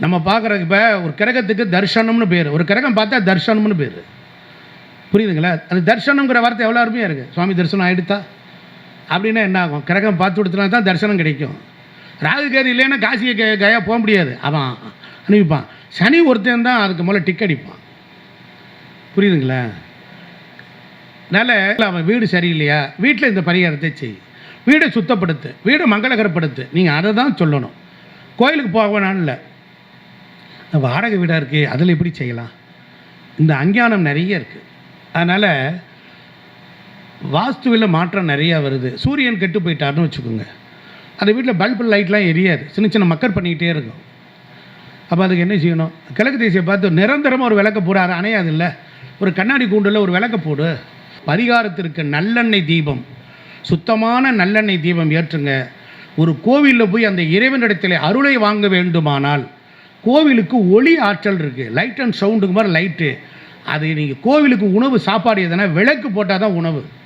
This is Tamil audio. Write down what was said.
நம்ம பார்க்குற இப்போ ஒரு கிரகத்துக்கு தர்ஷனம்னு பேர். ஒரு கிரகம் பார்த்தா தர்ஷனம்னு பேர். புரியுதுங்களா? அந்த தர்ஷனங்கிற வார்த்தை எவ்வளோ அருமையாக இருக்குது சுவாமி தரிசனம் ஆகிடுத்தா அப்படின்னா என்ன ஆகும்? கிரகம் பார்த்து கொடுத்தனா தான் தரிசனம் கிடைக்கும். ராகுகேது இல்லைன்னா காசியை க கயா போக முடியாது. அவன் அனுப்பிப்பான். சனி ஒருத்தன் தான் அதுக்கு முதல்ல டிக் அடிப்பான். புரியுதுங்களா? அதனால் அவன் வீடு சரியில்லையா? வீட்டில் இந்த பரிகாரத்தை செய். வீடை சுத்தப்படுத்து. வீடை மங்களகரப்படுத்து. நீங்கள் அதை தான் சொல்லணும். கோயிலுக்கு போகணும் இல்லை. வாடகை வீடாக இருக்குது அதில் எப்படி செய்யலாம்? இந்த அஞ்ஞானம் நிறைய இருக்குது அதனால் வாஸ்துவில் மாற்றம் நிறையா வருது. சூரியன் கெட்டு போயிட்டாருன்னு வச்சுக்கோங்க. அந்த வீட்டில் பல்பு லைட்லாம் எரியாது. சின்ன சின்ன மக்கர் பண்ணிக்கிட்டே இருக்கும். அப்போ அதுக்கு என்ன செய்யணும்? கிழக்கு தேசியை பார்த்து நிரந்தரமாக ஒரு விளக்க போடாரு அணையாது இல்லை. ஒரு கண்ணாடி கூண்டில் ஒரு விளக்க போடு. பரிகாரத்திற்கு நல்லெண்ணெய் தீபம். சுத்தமான நல்லெண்ணெய் தீபம் ஏற்றுங்க. ஒரு கோவிலில் போய் அந்த இறைவனிடத்தில் அருளை வாங்க வேண்டுமானால் கோவிலுக்கு ஒளி ஆற்றல் இருக்குது லைட் அண்ட் சவுண்டுக்கு மாதிரி லைட்டு அது நீங்கள் கோவிலுக்கு உணவு சாப்பாடு எதுனா விளக்கு போட்டால் தான் உணவு.